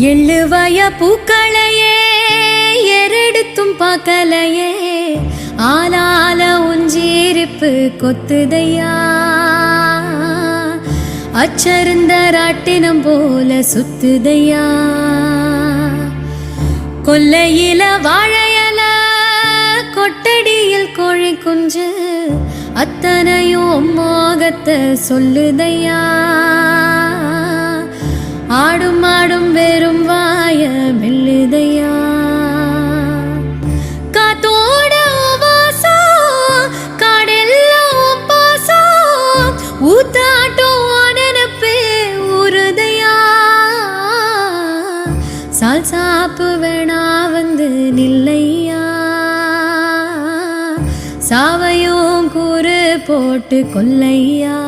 எள்ளுவய பூக்களையே எரெடுத்தும் பார்க்கலையே ஆளால உஞ்சீரிப்பு கொத்துதையா. அச்சருந்த ராட்டினம் போல சுத்துதையா. கொல்லையில வாழையல கொட்டடியில் கோழி குஞ்சு அத்தனையும் மோகத்தை சொல்லுதையா. ஆடும் ஆடும் வெறும் ஊத்தாட்டம் நினப்பே உறுதையா சால் சாப்பு வேணா வந்து நில்லையா? சாவையும் கூறு போட்டு கொல்லையா?